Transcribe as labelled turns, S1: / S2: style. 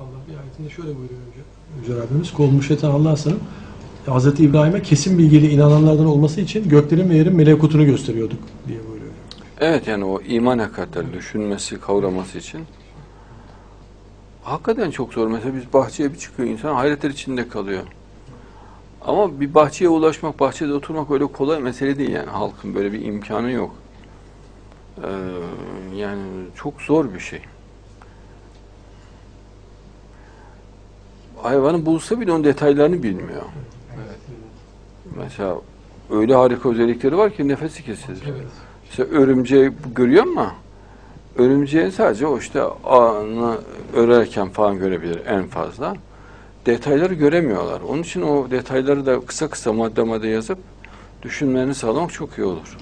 S1: Allah bir ayetinde şöyle buyuruyor Yüce, Yüce Rabbimiz. Kol müşreten Allah sana Hz. İbrahim'e kesin bilgiyle inananlardan olması için göklerin ve yerin melekutunu gösteriyorduk diye buyuruyor.
S2: Evet yani o iman hakikatleri düşünmesi, kavraması için hakikaten çok zor. Mesela biz bahçeye bir çıkıyor insan hayretler içinde kalıyor. Ama bir bahçeye ulaşmak, bahçede oturmak öyle kolay mesele değil yani. Halkın böyle bir imkanı yok. Ee, yani çok zor bir şey. Hayvanı bulsa bile onun detaylarını bilmiyor. Mesela öyle harika özellikleri var ki nefesi kesilir.
S1: Evet.
S2: İşte örümceği görüyor ama örümceğin sadece o işte ağını örerken falan görebilir en fazla. Detayları göremiyorlar. Onun için o detayları da kısa kısa madde madde yazıp düşünmelerini sağlamak çok iyi olur.